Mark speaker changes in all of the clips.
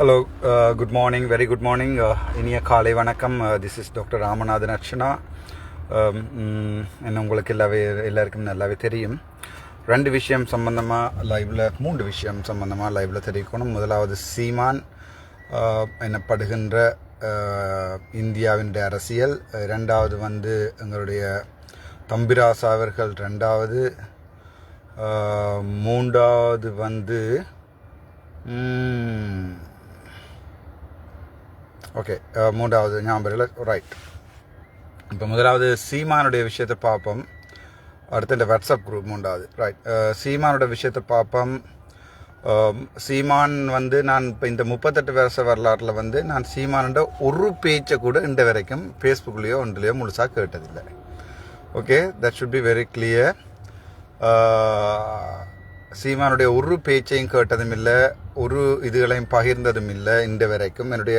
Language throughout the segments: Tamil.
Speaker 1: Hello good morning very good morning இனிய காலை வணக்கம். This is doctor Ramanathan Archana. Um, mm, என்ன உங்களுக்கு எல்லாவே எல்லாருக்கும் நல்லாவே தெரியும். ரெண்டு விஷயம் சம்பந்தமாக லைவில் மூன்று விஷயம் சம்பந்தமாக லைவில் தெரிவிக்கணும். முதலாவது சீமான் uh, எனப்படுகின்ற uh, இந்தியாவினுடைய அரசியல். இரண்டாவது வந்து எங்களுடைய தம்பிராசா அவர்கள். ரெண்டாவது uh, மூன்றாவது வந்து mm, ஓகே uh, மூன்றாவது ஞாபகம் ரைட் இப்போ முதலாவது சீமானுடைய விஷயத்தை பார்ப்போம். அடுத்து இந்த வாட்ஸ்அப் குரூப் மூன்றாவது ரைட் uh, சீமானோட விஷயத்தை பார்ப்போம். Um, சீமான் வந்து நான் இப்போ இந்த முப்பத்தெட்டு வருஷ வரலாற்றில் வந்து நான் சீமானோட ஒரு பேச்சை கூட இந்த வரைக்கும் ஃபேஸ்புக்லேயோ ஒன்றுலையோ முழுசாக கேட்டதில்லை. Okay that should be very clear சீமானுடைய ஒரு பேச்சையும் கேட்டதும் இல்லை ஒரு இதுகளையும் பகிர்ந்ததும் இல்லை இந்த வரைக்கும். என்னுடைய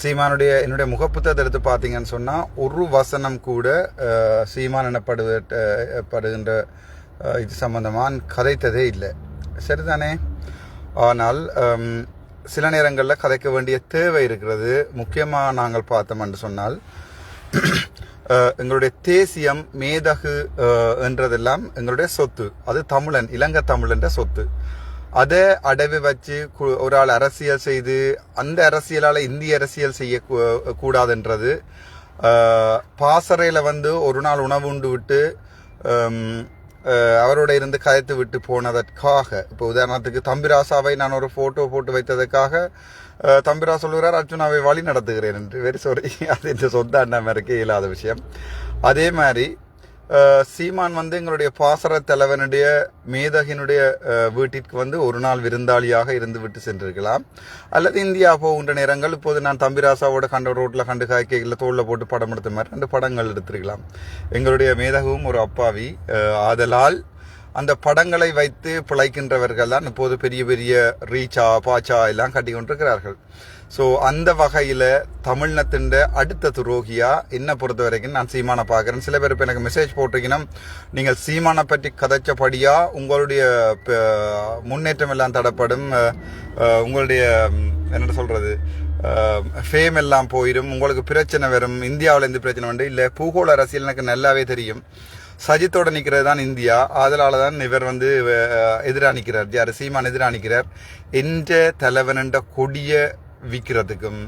Speaker 1: சீமானுடைய என்னுடைய முகப்புத்தத்தை எடுத்து பார்த்தீங்கன்னு சொன்னால் ஒரு வசனம் கூட சீமான் எனப்படு படுகின்ற இது சம்பந்தமாக கதைத்ததே இல்லை. சரிதானே? ஆனால் சில நேரங்களில் கதைக்க வேண்டிய தேவை இருக்கிறது. முக்கியமாக நாங்கள் பார்த்தோம் என்று சொன்னால் எங்களுடைய தேசியம் மேதகு என்றதெல்லாம் எங்களுடைய சொத்து. அது தமிழன் இலங்கை தமிழன்ற சொத்து. அதை அடவி வச்சு கு- ஒரு ஆள் அரசியல் செய்து அந்த அரசியலால் இந்திய அரசியல் செய்ய கூ- கூடாதுன்றது. பாசறையில் வந்து ஒரு நாள் உணவு உண்டு விட்டு அவரோட இருந்து கயத்து விட்டு போனதற்காக இப்போ உதாரணத்துக்கு தம்பிராசாவை நான் ஒரு ஃபோட்டோ போட்டு வைத்ததற்காக தம்பிரா சொல்கிறார் அர்ஜுனாவை வழி நடத்துகிறேன் என்று. வெரி சாரி அது இந்த சொந்த அண்ணன் இருக்கே இல்லாத விஷயம். அதே மாதிரி சீமான் வந்து எங்களுடைய பாசர தலைவனுடைய மேதகினுடைய வீட்டிற்கு வந்து ஒரு நாள் விருந்தாளியாக இருந்து விட்டு சென்றிருக்கலாம். அல்லது இந்தியா போகின்ற நேரங்கள் இப்போது நான் தம்பிராசாவோட கண்ட ரோட்டில் கண்டு இல்லை தோளில் போட்டு படம் எடுத்த மாதிரி ரெண்டு படங்கள் எடுத்திருக்கலாம். எங்களுடைய மேதகவும் ஒரு அப்பாவி ஆதலால் அந்த படங்களை வைத்து பிழைக்கின்றவர்கள் தான் இப்போது பெரிய பெரிய ரீச்சா பாச்சா எல்லாம் கட்டி கொண்டிருக்கிறார்கள். ஸோ அந்த வகையில் தமிழ்நத்தின் அடுத்த துரோகியா? என்ன பொறுத்த வரைக்கும் நான் சீமானை பார்க்குறேன். சில பேர் இப்போ எனக்கு மெசேஜ் போட்டிருக்கீங்கன்னா நீங்கள் சீமானை பற்றி கதைச்சபடியா உங்களுடைய முன்னேற்றம் எல்லாம் தடப்படும். உங்களுடைய என்ன சொல்கிறது ஃபேம் எல்லாம் போயிடும் உங்களுக்கு பிரச்சனை வரும். இந்தியாவில் பிரச்சனை உண்டு இல்லை பூகோள அரசியல் எனக்கு நல்லாவே தெரியும். சஜித்தோட நிற்கிறது தான் இந்தியா. அதனால தான் இவர் வந்து எதிராக நிற்கிறார் யார்? சீமான் எதிராக நிற்கிறார் என்ற தலைவனண்ட கொடிய விற்கிறதுக்கும்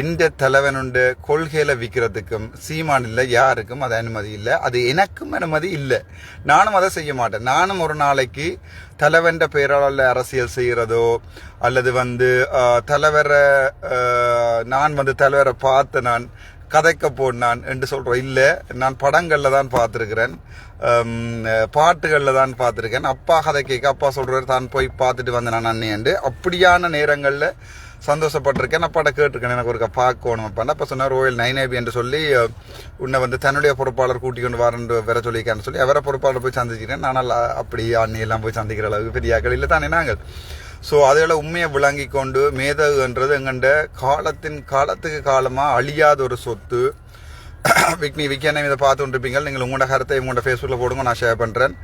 Speaker 1: எந்த தலைவனுண்டு கொள்கையில விற்கிறதுக்கும் சீமான் இல்லை யாருக்கும் அது அனுமதி இல்லை. அது எனக்கும் அனுமதி இல்லை. நானும் அதை செய்ய மாட்டேன். நானும் ஒரு நாளைக்கு தலைவன்ற பெயரால் அரசியல் செய்கிறதோ அல்லது வந்து தலைவரை நான் வந்து தலைவரை பார்த்து நான் கதைக்க போனான் என்று சொல்கிறோம் இல்லை நான் படங்களில் தான் பார்த்துருக்கிறேன். பாட்டுகளில் தான் பார்த்துருக்கேன். அப்பா கதை கேட்க அப்பா சொல்கிறார் தான் போய் பார்த்துட்டு வந்தேன் நான் அண்ணேண்டு அப்படியான நேரங்களில் சந்தோஷப்பட்டிருக்கேன். அப்பாட்ட கேட்டிருக்கேன். எனக்கு ஒரு பார்க்கணும். பண்ண அப்போ சொன்னார் ரோயல் நைனேபி என்று சொல்லி உன்னை வந்து தன்னுடைய பொறுப்பாளர் கூட்டி கொண்டு வரேன் வர சொல்லியிருக்கான்னு சொல்லி அவரை பொறுப்பாளர் போய் சந்திச்சிக்கிறேன் நான் நல்லா அப்படி அண்ணியெல்லாம் போய் சந்திக்கிற அளவுக்கு பெரிய இல்லை தானே நாங்கள். ஸோ அதையெல்லாம் உண்மையை விளங்கி கொண்டு மேதகுன்றது எங்கண்ட காலத்தின் காலத்துக்கு காலமாக அழியாத ஒரு சொத்து. விக்னி விக்கனை இதை பார்த்து கொண்டிருப்பீங்க. நீங்கள் உங்களோட கருத்தை உங்களோட ஃபேஸ்புக்கில் போடுங்க. நான் ஷேர் பண்ணுறேன்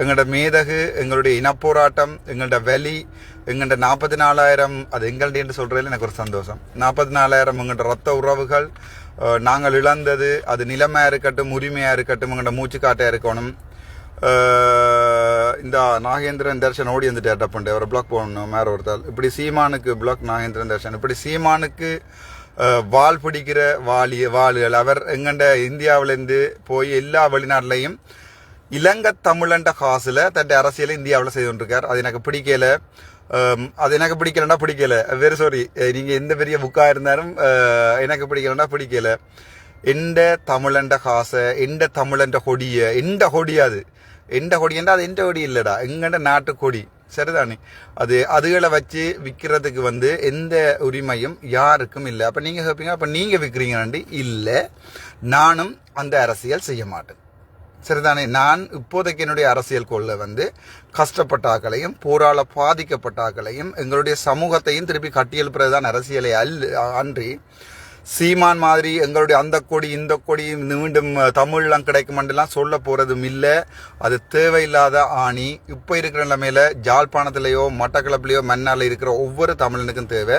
Speaker 1: எங்களோட மேதகு எங்களுடைய இனப்போராட்டம் எங்களோட வலி எங்கள்கிட்ட நாற்பத்தி நாலாயிரம் அது எங்கள்ட என்று சொல்கிறதுல எனக்கு ஒரு சந்தோஷம். நாற்பத்தி நாலாயிரம் எங்கள்கிட்ட ரத்த உறவுகள் நாங்கள் இழந்தது அது நிலமாக இருக்கட்டும் உரிமையாக இருக்கட்டும் எங்கள்ட மூச்சுக்காட்டையா இருக்கணும். இந்த நாகேந்திரன் தர்ஷன் ஓடி வந்துட்டு அட்டப்பண்டு அவரை பிளாக் போடணும் மேற ஒருத்தால் இப்படி சீமானுக்கு பிளாக் நாகேந்திரன் தர்ஷன். இப்படி சீமானுக்கு வால் பிடிக்கிற வாலி வாள்கள். அவர் எங்கண்ட இந்தியாவிலேருந்து போய் எல்லா வெளிநாட்டிலையும் இலங்கை தமிழண்ட காசுல தன் அரசியலை இந்தியாவில் செய்து கொண்டிருக்கார். அது எனக்கு பிடிக்கல. அது எனக்கு பிடிக்கலன்னா பிடிக்கல. வெரி சாரி நீங்கள் எந்த பெரிய புக்காக இருந்தாலும் எனக்கு பிடிக்கலன்னா பிடிக்கல. எந்த தமிழண்ட காசை எந்த தமிழண்ட கொடிய எந்த கொடி அது? எந்த கொடியண்டா அது எந்த கொடி இல்லைடா. எங்கண்ட நாட்டு கொடி. சரிதானே? அது அதுகளை வச்சு விற்கிறதுக்கு வந்து எந்த உரிமையும் யாருக்கும் இல்லை. அப்போ நீங்கள் கேட்பீங்க அப்போ நீங்கள் விற்கிறீங்களாண்டி இல்லை நானும் அந்த அரசியல் செய்ய மாட்டேன். சரிதானே? நான் இப்போதைக்கு என்னுடைய அரசியல் கொள்ள வந்து கஷ்டப்பட்ட ஆக்களையும் போரால பாதிக்கப்பட்ட ஆக்களையும் எங்களுடைய சமூகத்தையும் திருப்பி கட்டியெழுப்புறது தான் அரசியலை அல்ல அன்றி சீமான் மாதிரி எங்களுடைய அந்த கொடி இந்த கொடி மீண்டும் தமிழ்லாம் கிடைக்குமெண்டுலாம் சொல்ல போகிறதும் இல்லை. அது தேவையில்லாத ஆணி. இப்போ இருக்கிற நிலைமையில் ஜாழ்ப்பாணத்துலேயோ மட்டக்களப்பிலேயோ மன்னால இருக்கிற ஒவ்வொரு தமிழனுக்கும் தேவை.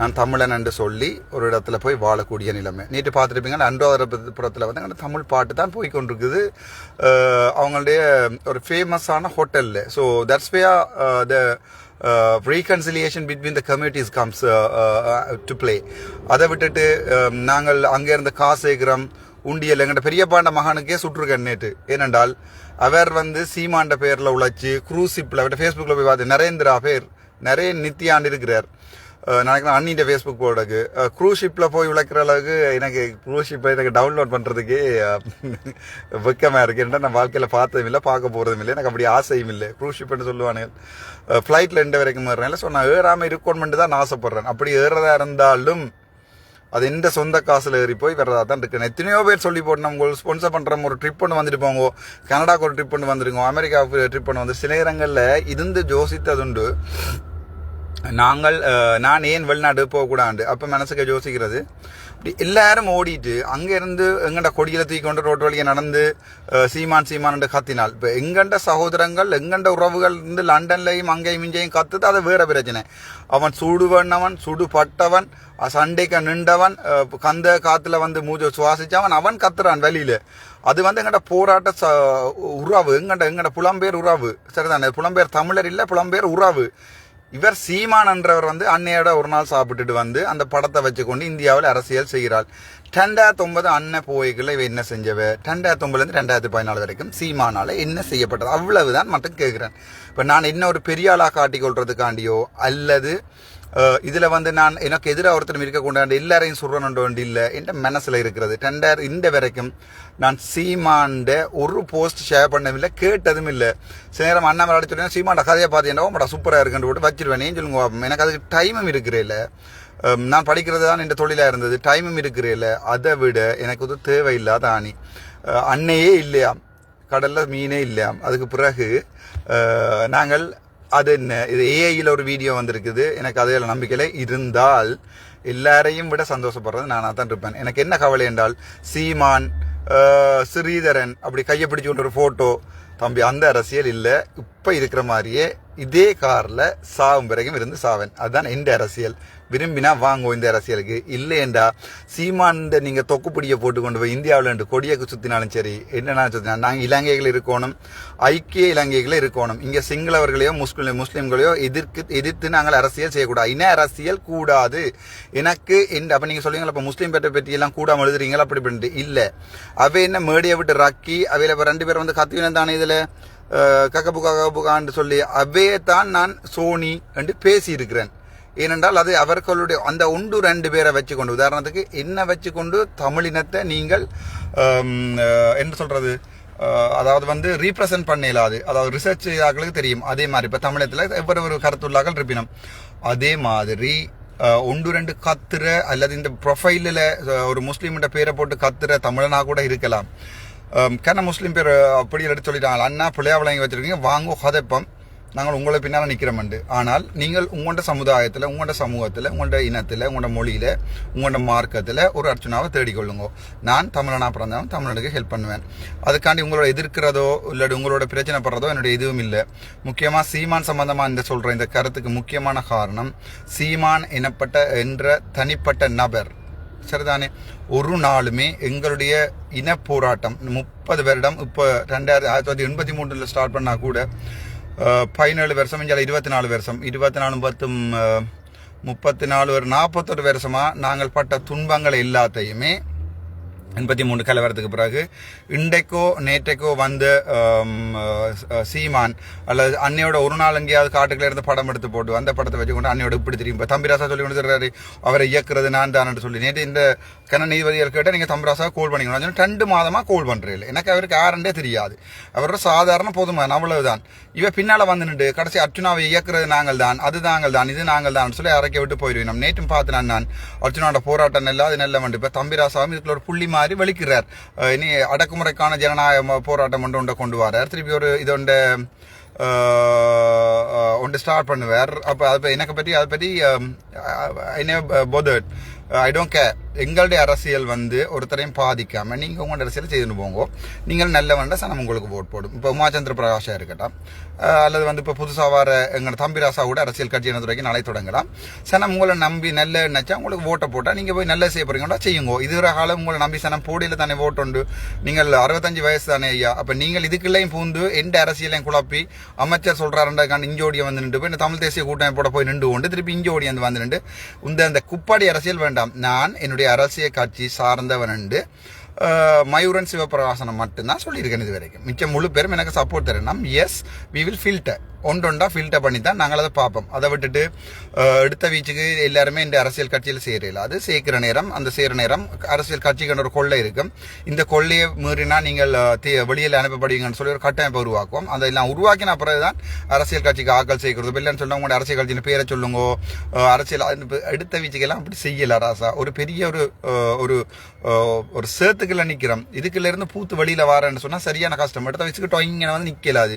Speaker 1: நான் தமிழன் என்று சொல்லி ஒரு இடத்துல போய் வாழக்கூடிய நிலைமை. நீட்டு பார்த்துருப்பீங்கன்னா அன்றாதபுரத்தில் வந்து அந்த தமிழ் பாட்டு தான் போய் கொண்டிருக்குது. அவங்களுடைய ஒரு ஃபேமஸான ஹோட்டலில் so that's way the reconciliation between the communities comes to play அதை விட்டுட்டு um, நாங்கள் அங்கே இருந்த காசு சேகரம் உண்டியல் எங்கள்ட பெரியப்பாண்ட மகனுக்கே சுற்றுருக்கேன் நேற்று ஏனென்றால் அவர் வந்து சீமாண்ட பேரில் உழைச்சி குரூசிப்பில் அவர்கிட்ட ஃபேஸ்புக்கில் போய் பார்த்து நரேந்திரா பேர் நிறைய நித்தியாண்டு இருக்கிறார். நினைக்கிறேன் அண்ணிட்ட ஃபேஸ்புக் போடுறதுக்கு க்ரூஸ் ஷிப்பில் போய் விளக்குற அளவுக்கு எனக்கு க்ரூஸ் ஷிப்பை எனக்கு டவுன்லோட் பண்ணுறதுக்கே வெக்கமாக இருக்குன்ற நான் வாழ்க்கையில் பார்த்ததும் இல்லை பார்க்க போகிறதும் இல்லை. எனக்கு அப்படி ஆசையும் இல்லை. க்ரூஸ் ஷிப்னு சொல்லுவானு ஃப்ளைட்டில் ரெண்டு வரைக்கும் ஏறுறேன்? ஸோ நான் ஏறாமல் இருக்கணும்னு தான் நான் ஆசைப்பட்றேன். அப்படி ஏறுறதா இருந்தாலும் அது எந்த சொந்த காசில் ஏறி போய் வர்றதா தான் இருக்கேன் எத்தனையோ பேர் சொல்லி போட்டு நம்ம உங்களுக்கு ஸ்பான்சர் பண்றோம் ஒரு ட்ரிப் ஒன்று வந்துட்டு போங்க. கனடாவுக்கு ஒரு ட்ரிப் ஒன்று வந்துருங்க. அமெரிக்காவுக்கு ட்ரிப் ஒன்று வந்து சில இடங்களில் இருந்து ஜோசித்ததுண்டு. நாங்கள் நான் ஏன் வெளிநாடு போகக்கூடாது? அப்போ மனசுக்கு யோசிக்கிறது. இப்படி எல்லாரும் ஓடிட்டு அங்கேருந்து எங்கண்ட கொடியில் தூக்கி கொண்டு ரோட்டு வழியை நடந்து சீமான் சீமான் கத்தினால். இப்போ எங்கண்ட சகோதரங்கள் எங்கண்ட உறவுகள் இருந்து லண்டன்லையும் அங்கேயும் இங்கேயும் கத்துது அது வேற பிரச்சனை. அவன் சுடுவண்ணவன் சுடுபட்டவன் பட்டவன் சண்டைக்கு நின்றவன் கந்த காற்றுல வந்து மூஜ சுவாசிச்சவன் அவன் கத்துறான் வெளியில். அது வந்து எங்கட போராட்ட ச- உறவு எங்கட எங்கட புலம்பெயர் உறவு. சரிதானே? புலம்பெயர் தமிழர் இல்லை புலம்பெயர் உறவு. இவர் சீமான் என்றவர் வந்து அன்னையோட ஒரு நாள் சாப்பிட்டுட்டு வந்து அந்த படத்தை வச்சுக்கொண்டு இந்தியாவில் அரசியல் செய்கிறாள் ரெண்டாயிரத்தி ஒன்பது அண்ணன் போய்களை இவ என்ன செஞ்சவ? ரெண்டாயிரத்தி ஒன்பதுலேருந்து ரெண்டாயிரத்தி பதினாலு வரைக்கும் சீமானால் என்ன செய்யப்பட்டது? அவ்வளவுதான் மட்டும் கேட்குறேன் இப்போ நான் என்ன ஒரு பெரிய ஆளாக காட்டிக்கொள்றதுக்காண்டியோ அல்லது இதில் வந்து நான் எனக்கு எதிராக ஒருத்தரும் இருக்கக்கூடாது எல்லாரையும் சுடுறணுன்ற வேண்டி இல்லை என் மனசில் இருக்கிறது. டெண்டர் இந்த வரைக்கும் நான் சீமாண்ட ஒரு போஸ்ட் ஷேர் பண்ணவும் இல்லை கேட்டதும் இல்லை. சில நேரம் அண்ணா மேலே சொல்லுவேன் சீமாண்ட கதையை பார்த்தீங்கன்னா ஓமடா சூப்பராக இருக்குன்னு போட்டு வச்சிருவேன். ஏன் சொல்லுங்க எனக்கு அதுக்கு டைமும் இருக்கிறேல நான் படிக்கிறது தான் என் தொழிலாக இருந்தது. டைமும் இருக்கிறேல அதை விட எனக்கு வந்து தேவையில்லாத ஆணி. அன்னையே இல்லையாம். கடலில் மீனே இல்லையாம். அதுக்கு பிறகு நாங்கள் அது என்ன? இது ஏஐயில் ஒரு வீடியோ வந்திருக்குது. எனக்கு அதில் நம்பிக்கையில் இருந்தால் எல்லாரையும் விட சந்தோஷப்படுறது நானாக தான் இருப்பேன். எனக்கு என்ன கவலை என்றால் சீமான் ஸ்ரீதரன் அப்படி கையை பிடிச்சு கொண்டு ஒரு ஃபோட்டோ தம்பி அந்த அரசியல் இல்லை. இப்போ இருக்கிற மாதிரியே இதே காரில் சாவும் பிறகும் இருந்து சாவன். அதுதான் இந்த அரசியல். விரும்பினா வாங்குவோம் இந்த அரசியலுக்கு. இல்லையண்டா சீமான் நீங்கள் தொக்குப்பிடியை போட்டு கொண்டு போய் இந்தியாவில் ரெண்டு கொடியக்கு சுற்றினாலும் சரி என்னென்ன சுற்றினா நாங்கள் இலங்கைகள் இருக்கணும். ஐக்கிய இலங்கைகள் இருக்கணும். இங்கே சிங்களவர்களையோ முஸ்லிம் முஸ்லீம்களையோ எதிர்க்கு எதிர்த்து நாங்கள் அரசியல் செய்யக்கூடாது. இன அரசியல் கூடாது. எனக்கு இந்த அப்போ நீங்கள் சொல்லுவீங்களா இப்போ முஸ்லீம் பேட்டை பற்றியெல்லாம் கூட எழுதுறீங்களா? அப்படி பண்ணிட்டு இல்லை. அவை என்ன மேடையை விட்டு ரக்கி அவையில் இப்போ ரெண்டு பேரும் வந்து கத்துவினம் தானே இதில்? கக்கபு கக்கபுகான்னு சொல்லி அவையே தான் நான் சோனி என்று பேசியிருக்கிறேன். ஏனென்றால் அது அவர்களுடைய அந்த ஒன்று ரெண்டு பேரை வச்சுக்கொண்டு உதாரணத்துக்கு என்ன வச்சுக்கொண்டு தமிழினத்தை நீங்கள் என்ன சொல்றது அதாவது வந்து ரீப்ரசன்ட் பண்ண இயலாது அதாவது ரிசர்ச் ஆக்களுக்கு தெரியும். அதே மாதிரி இப்போ தமிழத்தில் எவ்வளவு ஒரு கருத்துள்ளாக்கள் இருப்பினும் அதே மாதிரி ஒன்று ரெண்டு கத்துற அல்லது இந்த ப்ரொஃபைலில் ஒரு முஸ்லீம்கிட்ட பேரை போட்டு கத்துற தமிழனா கூட இருக்கலாம். Um, கண்ண முஸ்லீம் பேர் uh, அப்படி எடுத்து சொல்லிட்டாங்க அண்ணா பிள்ளையா விளங்கி வச்சிருக்கீங்க வாங்கோ கதைப்பம். நாங்கள் உங்களை பின்னால் நிற்கிறோம்ண்டு ஆனால் நீங்கள் உங்களோட சமுதாயத்தில் உங்களோட சமூகத்தில் உங்களோட இனத்தில் உங்களோட மொழியில் உங்களோட மார்க்கத்தில் ஒரு அர்ச்சனாவை தேடிக்கொள்ளுங்க. நான் தமிழனா பிறந்தவன் தமிழனுக்கு ஹெல்ப் பண்ணுவேன். அதுக்காண்டி உங்களோட எதிர்க்கிறதோ இல்லாட்டி உங்களோட பிரச்சனை படுறதோ என்னுடைய எதுவும் இல்லை. முக்கியமாக சீமான் சம்பந்தமாக இந்த சொல்கிற இந்த கருத்துக்கு முக்கியமான காரணம் சீமான் எனப்பட்ட என்ற தனிப்பட்ட நபர் சரிதானே? ஒரு நாளுமே எங்களுடைய இன போராட்டம் முப்பது வருடம் இப்போ ரெண்டாயிரத்தி ஆயிரத்தி தொள்ளாயிரத்தி எண்பத்தி மூணுல ஸ்டார்ட் பண்ணால் கூட பதினேழு வருஷம் இங்கே இருபத்தி நாலு வருஷம் இருபத்தி நாலு பத்தும் முப்பத்தி நாலு ஒரு நாற்பத்தொரு வருஷமாக நாங்கள் பட்ட துன்பங்கள் எல்லாத்தையுமே எண்பத்தி மூணு கலவரத்துக்கு பிறகு இன்றைக்கோ நேற்றைக்கோ வந்த சீமான் அல்லது அன்னையோட ஒரு நாள் எங்கேயாவது காட்டுக்குள்ள இருந்து படம் எடுத்து போட்டு அந்த படத்தை வச்சுக்கொண்டு அன்னையோட இப்படி தெரியும் தம்பிராசா சொல்லி கொண்டு சொல்றாரு அவரை இயக்குறது நான் தான் சொல்லி. நேற்று இந்த கன நீதிபதிகள் கேட்டால் நீங்கள் தம்பிராசா கோல் பண்ணிக்கணும் ரெண்டு மாதமாக கோல் பண்ணுறீங்க எனக்கு அவருக்கு யாருன்றே தெரியாது. அவரோட சாதாரண போதுமான அவ்வளவுதான். இவ பின்னால் வந்து நின்று கடைசி அர்ச்சுனாவை இயக்குறது நாங்கள் தான் அது நாங்கள் தான் இது நாங்கள் தான் சொல்லி அரைக்க விட்டு போயிடுவேன். நேற்றும் பார்த்து நான் நான் அர்ச்சுனாவோட போராட்டம் எல்லாம் அது நல்ல வந்து இப்போ தம்பிராசாவும் இதுக்குள்ள ஒரு புள்ளி மாதிரி வெளிக்கிறார். இனி அடக்குமுறைக்கான ஜனநாயக போராட்டம் ஒன்று ஒன்றை கொண்டு வரார். திருப்பி ஒரு இது ஒன்று ஒன்று ஸ்டார்ட் பண்ணுவார். அப்போ அதை எனக்கு பற்றி அதை பற்றி என்ன போதட் ஐ டோன்ட் கேர் எங்களுடைய அரசியல் வந்து ஒருத்தரையும் பாதிக்காமல் நீங்கள் உங்களோட அரசியல் செய்துன்னு போங்க நீங்கள் நல்ல வேண்ட சனம் உங்களுக்கு ஓட் போடும். இப்போ உமாச்சந்திர பிரகாஷாக இருக்கட்டும். Uh, அல்லது வந்து இப்போ புதுசாக வர எங்கள் தம்பிராசா கூட அரசியல் கட்சி துறைக்கு நாளை தொடங்கலாம். சனம் உங்களை நம்பி நல்ல நினச்சா உங்களுக்கு ஓட்டை போட்டால் நீங்கள் போய் நல்ல செய்ய போகிறீங்களா செய்யுங்க. இதுவரை காலம் உங்களை நம்பி சனம் போடியில் தானே ஓட்டு உண்டு. நீங்கள் அறுபத்தஞ்சு வயசு தானே ஐயா. அப்போ நீங்கள் இதுக்குள்ளேயும் பூந்து எந்த அரசியலையும் குழப்பி அமைச்சர் சொல்கிறாருண்டாக்கான இஞ்சோடியை வந்து நின்று போய் இந்த தமிழ் தேசிய கூட்டமைப்போட போய் நின்று கொண்டு திருப்பி இஞ்சோடி வந்து வந்து நின்று இந்த அந்த குப்பாடி அரசியல் வேண்டாம். நான் என்னுடைய அரசியல் கட்சி சார்ந்தவன் என்று மயூரன் சிவபிரகாசனம் மட்டும்தான் சொல்லியிருக்கேன் இது வரைக்கும் மிச்சம் முழு பேரும் எனக்கு சப்போர்ட் தரணும் எஸ் வி வில் ஃபில்டர் ஒன்றொண்டா ஃபில்டர் பண்ணி தான் நாங்கள் அதை பார்ப்போம். அதை விட்டுட்டு எடுத்த வீச்சுக்கு எல்லாருமே இந்த அரசியல் கட்சியில் சேரல. அது சேர்க்கிற நேரம் அந்த சேர நேரம் அரசியல் கட்சிக்கான ஒரு கொள்ளை இருக்கும். இந்த கொள்ளையை மீறினா நீங்கள் வெளியில் அனுப்பப்படுவீங்கன்னு சொல்லி ஒரு கட்டமைப்பை உருவாக்குவோம். அதெல்லாம் உருவாக்கின பிறகு தான் அரசியல் கட்சிக்கு ஆக்கள் சேர்க்கிறது. இல்லைன்னு சொல்லுங்க உங்களோட அரசியல் கட்சியின் பேரை சொல்லுங்க அரசியல் எடுத்த வீச்சுக்கெல்லாம் அப்படி செய்யல ராசா. ஒரு பெரிய ஒரு ஒரு ஒரு சேத்துக்குள்ள நிற்கிறோம் இதுக்குள்ள இருந்து பூத்து வெளியில் வரேன்னு சொன்னால் சரியான கஷ்டம். எடுத்த வச்சுக்கிட்டு இங்கே வந்து நிற்கலாது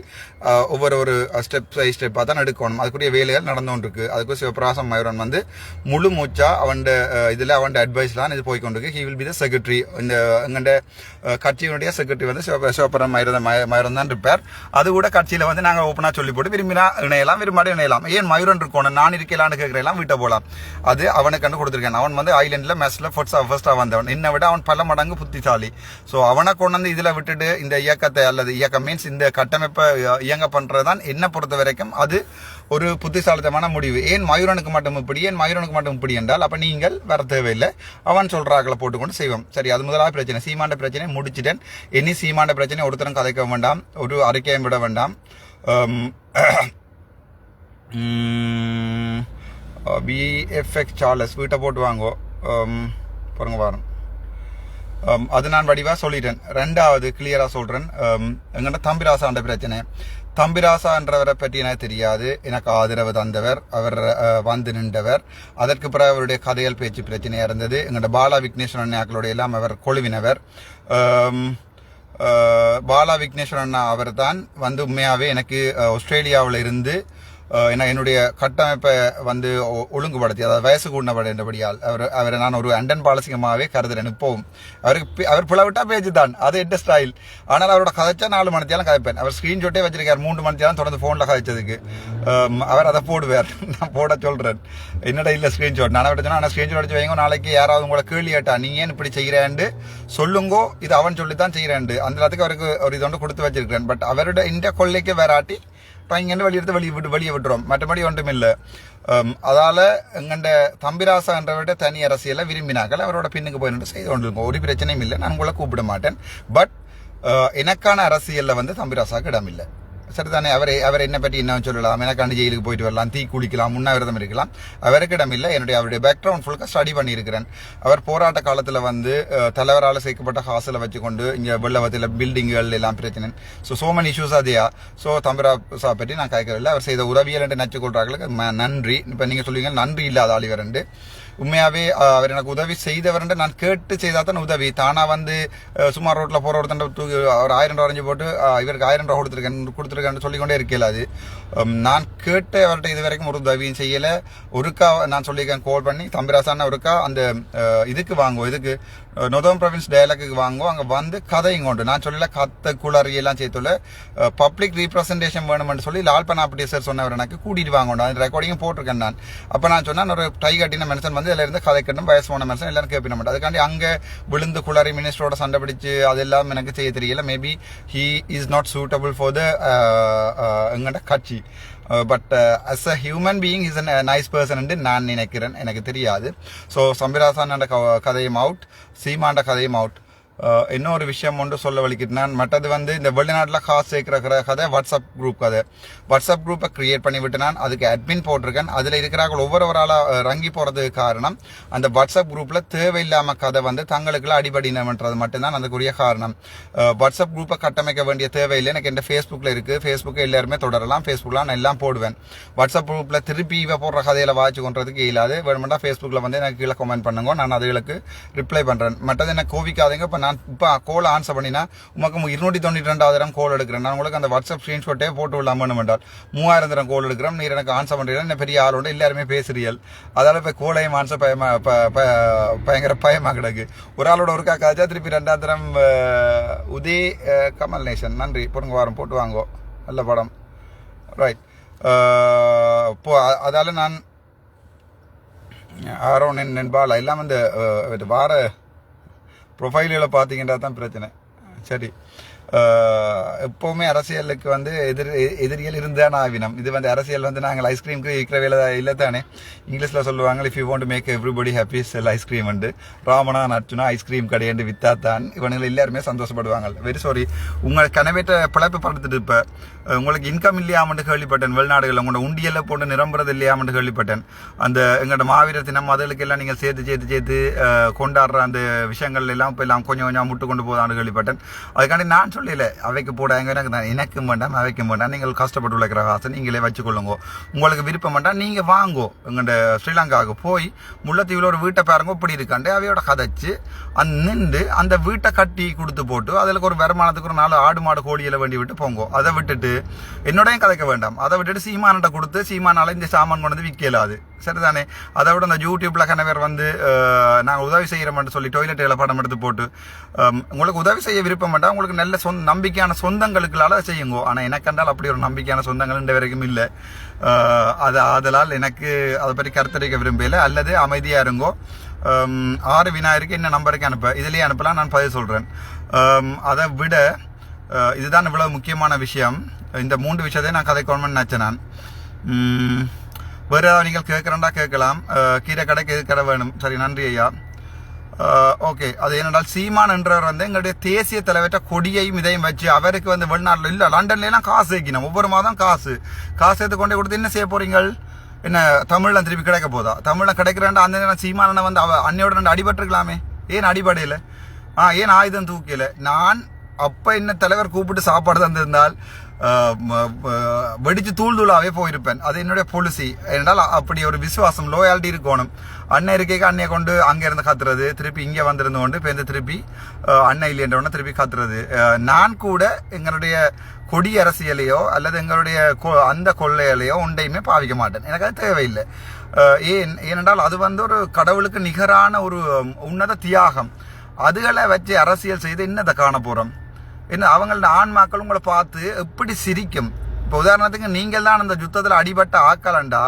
Speaker 1: ஒவ்வொரு ஒரு ஸ்டெப் பை ஸ்டெப்பாக தான் எடுக்கணும். அதுக்குரிய வேலைகள் நடந்து கொண்டிருக்கு அதுக்கு சிவபிரகாசம் மயூரன் வந்து முழு மூச்சா அவன் இதில் அவன் அட்வைஸ்லாம் இது போய்கொண்டிருக்கு he will be the secretary இந்த எங்கண்ட கட்சியினுடைய செக்ரட்டரி வந்து சிவ சிவபுரம் மயூரன் மய- மயூரன் தான் இருப்பார். அது கூட கட்சியில் வந்து நாங்கள் ஓப்பனாக சொல்லி போட்டு விரும்பினா இணையலாம் விரும்பாடி இணையலாம். ஏன் மயூரன் இருக்கணும்? நான் இருக்கலான்னு கேட்குறேன் வீட்டை போகலாம் அது அவனுக்கு கண்டு கொடுத்துருக்கேன் அவன் வந்து ஐலண்டில் மெஸ்ஸில் ஃபர்ஸ்ட் ஃபர்ஸ்ட்டாக வந்தவன். என்னை விட அவன் பல மடங்கு புத்திசாலி. ஸோ அவனை கொண்டு வந்து இதில் விட்டுட்டு இந்த இயக்கத்தை அல்லது இயக்கம் மீன்ஸ் இந்த கட்டமைப்பை இயங்க பண்ணுறது தான் என்ன பொறுத்த பொறுத்த வரைக்கும் அது ஒரு புத்திசாலித்தமான முடிவு. ஏன் மயூரனுக்கு மட்டும் இப்படி ஏன் மயூரனுக்கு மட்டும் இப்படி என்றால் அப்போ நீங்கள் வர தேவையில்லை. அவன் சொல்கிறாக்களை போட்டுக்கொண்டு செய்வோம். சரி அது முதலாவது பிரச்சனை. சீமாண்ட பிரச்சனை முடிச்சிட்டேன். இனி சீமாண்ட பிரச்சனை ஒருத்தரும் கதைக்க வேண்டாம். ஒரு அறிக்கையும் விட வேண்டாம். பிஎஃப்எக்ஸ் சார்லஸ் வீட்டை போட்டு வாங்கோ. um, பாருங்க வாரம் அது நான் வடிவாக சொல்லிட்டேன். ரெண்டாவது கிளியராக சொல்கிறேன் எங்கிட்ட தம்பிராசாண்ட பிரச்சனை. தம்பிராசா என்றவரை பற்றி எனக்கு தெரியாது. எனக்கு ஆதரவு தந்தவர். அவர் வந்து நின்றவர். அதற்கு பிறகு அவருடைய கதையல் பேச்சு பிரச்சனையாக இருந்தது. எங்களோட பாலா விக்னேஸ்வரன் அண்ணாக்களோட எல்லாம் அவர் கொழுவினவர். பாலா விக்னேஸ்வரன் அண்ணா அவர் தான் வந்து உண்மையாகவே எனக்கு ஆஸ்திரேலியாவில் இருந்து என்ன என்னுடைய கட்டமைப்பை வந்து ஒழுங்குபடுத்தி அதாவது வயசு என்றபடியால் அவர் அவரை நான் ஒரு அண்டன் பாலசிங்கமாகவே கருதுறேன் இப்போவும். அவருக்கு பி- அவர் பிளவிட்டா பேஜ் தான் அது எட்ட ஸ்டைல் ஆனால் அவரோட கதைச்சா நாலு மணித்தியாலும் கதைப்பேன். அவர் ஸ்க்ரீன்ஷாட்டே வச்சிருக்கார் மூன்று மணித்தியாலும் தொடர்ந்து ஃபோனில் கதைச்சதுக்கு. அவர் அதை போடுவார் நான் போட சொல்கிறேன் என்னடா இல்லை ஸ்க்ரீன்ஷாட் நான் அவர்கிட்ட சொன்னா ஆனால் ஸ்க்ரீன்ஷாட் அடிச்சு வைங்க நாளைக்கு யாராவது உங்களை கேள்வி கேட்டா நீ ஏன் இப்படி செய்கிறேன்ட்டு சொல்லுங்கோ இது அவன் சொல்லி தான் செய்கிறேன்ட்டு அந்த இடத்துக்கு அவருக்கு ஒரு இது ஒன்று கொடுத்து வச்சிருக்கிறேன். பட் அவரோட இந்த கொள்ளைக்கு வேறாட்டி இங்கேருந்து வெளியெடுத்து வெளியே விட்டு வெளியே விட்டுரும் மற்றபடி ஒன்றும் இல்லை அதால் எங்கண்ட தம்பிராசா என்றவர்கிட்ட தனி அரசியலை விரும்பினார்கள். அவரோட பின்னுக்கு போயிருந்து செய்து கொண்டிருக்கோம். ஒரு பிரச்சனையும் இல்லை. நான் உங்களை கூப்பிட மாட்டேன். பட் எனக்கான அரசியலில் வந்து தம்பிராசாக்கு இடம் இல்லை சரிதானே? அவரை அவர் என்ன பற்றி என்ன சொல்லலாம். எனக்காண்டு ஜெயிலுக்கு போயிட்டு வரலாம். தீ குளிக்கலாம் உண்ணாவிரதம் இருக்கலாம். அவருக்கிடம் இல்லை. என்னுடைய அவருடைய பேக்ரவுண்ட் ஃபுல்லாக ஸ்டடி பண்ணியிருக்கிறேன். அவர் போராட்ட காலத்தில் வந்து தலைவரால் சேர்க்கப்பட்ட ஹாஸ்டலை வச்சுக்கொண்டு இங்கே வெள்ளவத்தில் பில்டிங்குகள் எல்லாம் பிரச்சனை. ஸோ சோ many இஷ்யூஸ் அதையா ஸோ தம்பிராசா பற்றி நான் கேட்கவில்லை. அவர் செய்த உறவியல் என்று நச்சு கொள்றாங்களுக்கு நன்றி. இப்போ நீங்கள் சொல்லுவீங்க நன்றி இல்லாத ஆளிவரண்டு உண்மையாகவே அவர் எனக்கு உதவி செய்தவர்ன்ற நான் கேட்டு செய்தால் தான் உதவி. தானாக வந்து சும்மா ரோட்டில் போகிற ஒருத்தன் தூக்கி ஒரு ஆயிரம் ரூபா அரைஞ்சு போட்டு இவருக்கு ஆயிரம் ரூபா கொடுத்துருக்கேன் கொடுத்துருக்கேன்னு சொல்லிக்கொண்டே இருக்கல அது. Um, நான் கேட்டு அவர்கிட்ட இது வரைக்கும் ஒரு உதவியும் செய்யலை. ஒருக்கா நான் சொல்லியிருக்கேன் கால் பண்ணி தம்பிராசான ஒருக்கா அந்த uh, இதுக்கு வாங்குவோம். இதுக்கு நொதம் ப்ரொவின்ஸ் டயலாக்கு வாங்குவோம். அங்கே வந்து கதையும் கொண்டு நான் சொல்லல கத்த குளறியெல்லாம் சேர்த்துல பப்ளிக் ரீப்ரசன்டேஷன் uh, வேணும்னு சொல்லி லால் பனாப்பட்டி சார் சொன்னவர் எனக்கு கூட்டிட்டு வாங்க அந்த ரெக்கார்டிங்கும் போட்டிருக்கேன் நான். அப்போ நான் சொன்னேன் ஒரு டை கட்டின மனுஷன் வந்து இதுல இருந்து கதை கட்டணும் வயசு போன மனுஷன் எல்லாரும் கேட்பின மாட்டேன். அதுக்காண்டி அங்கே விழுந்து குளறி மினிஸ்டரோட சண்டை பிடிச்சு அதெல்லாம் எனக்கு செய்ய தெரியல. Maybe he is not suitable for the எங்கள்கிட்ட கட்சி. But as a human being is a nice percent நான் நினைக்கிறேன். எனக்கு தெரியாது. ஸோ சம்பிராசான கதையும் அவுட் சீமாண்ட கதையும் அவுட் இன்னொரு விஷயம் ஒன்று சொல்ல வலிக்கிட்டு நான் மற்றது வந்து இந்த வெளிநாட்டில் காசு சேர்க்கிற கதை வாட்ஸ்அப் குரூப் கதை. வாட்ஸ்அப் குரூப்பை கிரியேட் பண்ணி விட்டு நான் அதுக்கு அட்மின் போட்டிருக்கேன். அதில் இருக்கிறார்கள் ஒவ்வொருவரால ரங்கி போகிறதுக்கு காரணம் அந்த வாட்ஸ்அப் குரூப்பில் தேவையில்லாம கதை வந்து தங்களுக்குள்ள அடிபடினம்ன்றது மட்டும்தான் அதுக்குரிய காரணம். வாட்ஸ்அப் குரூப்பை கட்டமைக்க வேண்டிய தேவையில்லை எனக்கு என் ஃபேஸ்புக்கில் இருக்குது ஃபேஸ்புக்கு எல்லாருமே தொடரலாம். ஃபேஸ்புக்கில் நான் எல்லாம் போடுவேன். வாட்ஸ்அப் குரூப்பில் திருப்பி இவ போடுற கதையில் வாட்ச் கொண்டதுக்கு இயலாது. வேணுமெண்டா ஃபேஸ்புக்கில் வந்து எனக்கு கீழே கமெண்ட் பண்ணுங்க. நான் அதுகளுக்கு ரிப்ளை பண்ணுறேன் மற்றது என்ன கோவிக்காதீங்க. இப்போ நான் இப்போ கோல் ஆன்சர் பண்ணினா உமக்கு இருநூற்றி தொண்ணூற்றி ரெண்டாயிரம் கோல் எடுக்கிறேன். நான் உங்களுக்கு அந்த வாட்ஸ்அப் ஸ்க்ரீன்ஷாட்டே போட்டு விடலாமனு என்றால் மூவாயிரம் தரம் கோல் எடுக்கிறோம் நீர் எனக்கு ஆன்சர் பண்ணுறீங்க என்ன பெரிய ஆளோட எல்லாருமே பேசுறீர்கள். அதால இப்போ கோலையும் ஆன்சர் பயமா ப- பயங்கர பயமாக கிடக்கு. ஒரு ஆளோட ஒரு காக்காச்சா திருப்பி ரெண்டாவது தரம் உதய் கமல் நேஷன் நன்றி. பொருங்க வாரம் போட்டு வாங்கோ. நல்ல படம். ரைட் இப்போ அதால் நான் ஆரோ நின் நண்பால் எல்லாம் இந்த வார ப்ரொஃபைலில் பார்த்தீங்கன்னா தான் பிரச்சனை. சரி. எப்போவுமே அரசியலுக்கு வந்து எதிர் எதிரியல் எதிரிகள் இருந்தான் ஆவினம் இது வந்து அரசியல் வந்து நாங்கள் ஐஸ்கிரீம்க்கு விற்கிற வேலை இல்லை தானே? இங்கிலீஷில் சொல்லுவாங்க if you want make everybody happy sell ice cream உண்டு ராமனா நச்சுனா ஐஸ்கிரீம் கடையண்டு வித்தா தான் இவனுங்களை எல்லாருமே சந்தோஷப்படுவாங்க வெரி சாரி உங்கள் கனவேற்ற பிழைப்பு படுத்துட்டு இப்போ உங்களுக்கு இன்கம் இல்லையாமட்டு கேள்விப்பட்டேன். வெளிநாடுகளில் உங்களோட உண்டியலில் போட்டு நிரம்புறது இல்லையாமட்டு கேள்விப்பட்டேன். அந்த எங்களோட மாவீர தினம் அதுகளுக்கு எல்லாம் நீங்கள் சேர்த்து சேர்த்து சேர்த்து கொண்டாடுற அந்த விஷயங்கள் எல்லாம் இப்போ எல்லாம் கொஞ்சம் கொஞ்சம் முட்டு கொண்டு போதான்னு கேள்விப்பட்டேன். அதுக்காண்டி நான் சொல்லல அவைக்கு போடாங்க எனக்கு தான் எனக்கும் வேண்டாம் அவைக்கும் வேண்டாம். நீங்கள் கஷ்டப்பட்டு உழைக்கிற காசை நீங்களே வச்சுக்கொள்ளுங்க. உங்களுக்கு விருப்பம் வேண்டாம் நீங்கள் வாங்கோ. எங்கள்ட ஸ்ரீலங்காவுக்கு போய் முல்லைத்தீவில் ஒரு வீட்டை பாருங்க இப்படி இருக்காண்டு அவையோட கதைச்சு அந் நின்று அந்த வீட்டை கட்டி கொடுத்து போட்டு அதில் ஒரு வருமானத்துக்கு ஒரு நாலு ஆடு மாடு கோழியில் வேண்டி விட்டு போங்கோ. அதை விட்டுட்டு என்னோடையும் கதைக்க வேண்டாம். அதை விட்டுட்டு சீமான்கிட்ட கொடுத்து சீமானால இந்த சாமான் கொண்டு வந்து விற்கலாது சரிதானே? அதை விட அந்த யூடியூப்ல கன பேர் வந்து நாங்கள் உதவி செய்கிறோம்னு சொல்லி டொய்லெட்டில் படம் எடுத்து போட்டு உங்களுக்கு உதவி செய்ய விருப்பம் வேண்டாம் உங்களுக்கு நல்ல சொந்த நம்பிக்கையான சொந்தங்களுக்களால் செய்யுங்கோ. ஆனால் எனக்கு கண்டால் அப்படி ஒரு நம்பிக்கையான சொந்தங்கள் இந்த வரைக்கும் இல்லை. அது அதனால் எனக்கு அதை பற்றி கருத்தரிக்க விரும்பல அல்லது அமைதியாக இருங்கோ. ஆறு விநாயகருக்கு என்ன நம்பருக்கு அனுப்ப இதுலேயே அனுப்பலாம் நான் பதிவு சொல்கிறேன் அதை விட இதுதான் இவ்வளவு முக்கியமான விஷயம். இந்த மூன்று விஷயத்தை நான் கதைக்கணும்னு நினச்சேன் நான். வேறு ஏதாவது நீங்கள் கேட்குறேன்டா கேட்கலாம். கீரை கடைக்கு எது கடை வேணும்? சரி நன்றி ஐயா. ஓகே. அது என்னென்றால் சீமான் என்றவர் வந்து எங்களுடைய தேசிய தலைவர்கிட்ட கொடியையும் இதையும் வச்சு அவருக்கு வந்து வெளிநாட்டில் இல்லை லண்டன்லாம் காசு வைக்கணும் ஒவ்வொரு மாதம் காசு. காசு எடுத்து கொண்டு கொடுத்து என்ன செய்ய போறீங்கள்? என்ன தமிழ்ல திருப்பி கிடைக்க போதா? தமிழ்ல கிடைக்கிறாண்டா அந்த நேரம் சீமானனை வந்து அவ அன்னையோட ரெண்டு அடிபட்டிருக்கலாமே. ஏன் அடிபடையில? ஆ ஏன் ஆயுதம் தூக்கல? நான் அப்ப என்ன தலைவர் கூப்பிட்டு சாப்பாடு தந்திருந்தால் வெடிச்சு தூள் தூளாவே போயிருப்பேன். அது என்னுடைய பொலிசி என்றால் அப்படி ஒரு விசுவாசம் லோயாலிட்டி இருக்கணும். அண்ணன் இருக்கைக்கு அண்ணையை கொண்டு அங்கே இருந்து கத்துறது திருப்பி இங்கே வந்திருந்து கொண்டு இப்போ இந்த திருப்பி ஆஹ், அண்ணன் இல்லைன்றவன திருப்பி கத்துறது. நான் கூட எங்களுடைய கொடி அரசியலையோ அல்லது எங்களுடைய கொ- அந்த கொள்ளையிலையோ ஒன்றையுமே பாவிக்க மாட்டேன். எனக்கு அது தேவையில்லை. ஏன் ஏனென்றால் அது வந்து ஒரு கடவுளுக்கு நிகரான ஒரு உன்னத தியாகம். அதுகளை வச்சு அரசியல் செய்து இன்னதை காண போகிறோம் என்ன அவங்களோட ஆன்மாக்கள் உங்களை பார்த்து எப்படி சிரிக்கும்? இப்போ உதாரணத்துக்கு நீங்கள் தான் அந்த யுத்தத்தில் அடிபட்ட ஆக்கலண்டா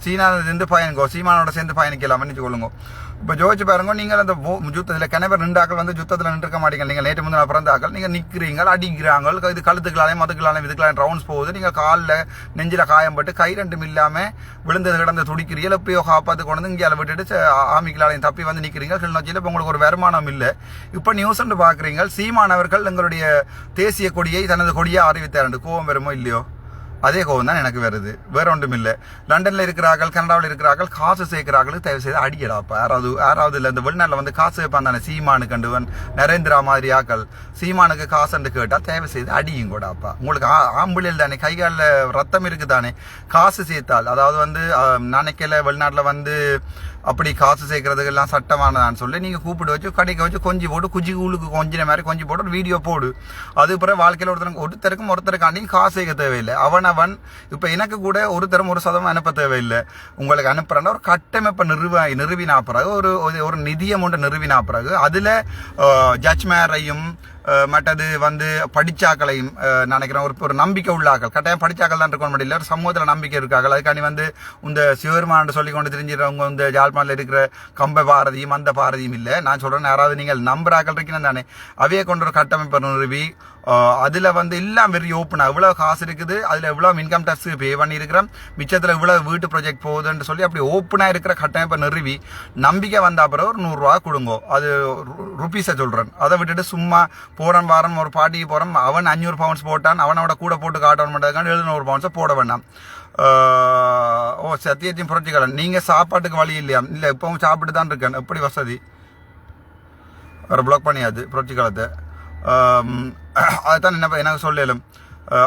Speaker 1: சீனா சேர்ந்து பயணிக்கோ சீமானோட சேர்ந்து பயணிக்கலாம் மன்னிச்சு இப்போ ஜோதிச்சு பாருங்க நீங்கள் அந்த யுத்தத்தில் கிணவர் நின்றாக்கள் வந்து யுத்தத்தில் நின்றுக்க மாட்டீங்க நீங்கள் நேற்று முந்தின பிறந்தாக்கள் நீங்கள் நிற்கிறீங்க அடிக்கிறாங்க இது கழுத்துக்களாலையும் மதுக்களாலையும் இதுக்கெல்லாம் ரவுண்ட்ஸ் போகுது. நீங்கள் காலில் நெஞ்சில் காயம் பட்டு கை ரெண்டும் இல்லாமல் விழுந்தது கிடந்த துடிக்கிறீங்க எப்பயோ காப்பாற்று கொண்டு வந்து இங்கே விட்டுட்டு ச- ஆமிக்களாலையும் தப்பி வந்து நிற்கிறீங்க கிளிநொச்சியில் இப்போ உங்களுக்கு ஒரு வருமானம் இல்லை. இப்போ நியூஸ் பார்க்குறீங்க சீமானவர்கள் எங்களுடைய தேசிய கொடியை தனது கொடியாக அறிவித்தார் கோவம் வருமோ இல்லையோ? அதே கோவம் தான் எனக்கு வருது. வேற ஒன்றும் இல்லை லண்டனில் இருக்கிறார்கள் கனடாவில் இருக்கிறார்கள் காசு சேர்க்கிறார்கள் தயவு செய்து அடிக்கடாப்பா யாராவது யாராவது இல்லை இந்த வெளிநாட்டில் வந்து காசு வைப்பான் தானே சீமானு கண்டுவன் நரேந்திரா மாதிரி ஆக்கள். சீமானுக்கு காசுன்னு கேட்டால் தயவு செய்து அடியும் கூடாப்பா உங்களுக்கு ஆ- தானே கை காலில் ரத்தம் இருக்குது தானே. காசு சேர்த்தால் அதாவது வந்து நினைக்கல வெளிநாட்டில் வந்து அப்படி காசு சேர்க்கறதுக்கெல்லாம் சட்டமானதான்னு சொல்லி நீங்கள் கூப்பிட்டு வச்சு கடைக்கு வச்சு கொஞ்சி போட்டு குஜி கூழுக்கு கொஞ்சின மாதிரி கொஞ்சி போட்டு ஒரு வீடியோ போடு. அது பிறகு வாழ்க்கையில் ஒருத்தருக்கு ஒருத்தருக்கும் ஒருத்தருக்காண்டியும் காசு சேர்க்க தேவையில்லை. அவன் அவன் இப்போ எனக்கு கூட ஒருத்தரும் ஒரு சதம் அனுப்ப தேவையில்லை. உங்களுக்கு அனுப்புறேன்னா ஒரு கட்டமைப்பை நிறுவ நிறுவினா பிறகு ஒரு ஒரு- ஒரு நிதியம் ஒன்று நிறுவினா பிறகு அதில் ஜட்ஜ் மேரையும் மற்றது வந்து படிச்சாக்களையும் நினைக்கிறேன் ஒரு ஒரு நம்பிக்கை உள்ளாக்கள். கட்டாயம் படிச்சாக்கள் தான் இருக்க முடியல. ஒரு சமூகத்தில் நம்பிக்கை இருக்கார்கள் அதுக்காண்டி வந்து இந்த சிவருமான் சொல்லி கொண்டு தெரிஞ்சிடறவங்க இந்த ஜாழ்ப்பாணத்தில் இருக்கிற கம்ப பாரதியும் அந்த பாரதியும் இல்லை. நான் சொல்கிறேன் யாராவது நீங்கள் நம்புறாக்கள் இருக்கீங்கன்னு தானே. அவையே கொண்டு ஒரு கட்டமைப்பு நிறுவி அதில் வந்து எல்லாம் வெறி ஓப்பனாக இவ்வளோ காசு இருக்குது. அதில் எவ்வளோ இன்கம் டேக்ஸ் பே பண்ணியிருக்கிறோம். மிச்சத்தில் இவ்வளோ வீட்டு ப்ராஜெக்ட் போகுதுன்னு சொல்லி அப்படி ஓப்பனாக இருக்கிற கட்டமைப்பை நிறுவி நம்பிக்கை வந்த அப்புறம் ஒரு நூறுரூவா கொடுங்கோ. அது ருபீஸை சொல்கிறேன் அதை விட்டுட்டு சும்மா போகிறான் வாரம் ஒரு பாட்டிக்கு போகிறோம் அவன் அஞ்சூறு பவுன்ஸ் போட்டான். அவனோட கூட போட்டு காட்டணும் பண்ணுறதுக்கான எழுநூறு பவுன்ஸை போட வேண்டாம். ஓ சத்தியத்தையும் புரட்சிக்கலாம் நீங்கள் சாப்பாட்டுக்கு வழி இல்லையா? இல்லை இப்பவும் சாப்பிட்டு தான் இருக்கேன். எப்படி வசதி? வேறு பிளாக் பண்ணியாது புரட்சி காலத்தை அதுதான் என்ன எனக்கு சொல்லலும்.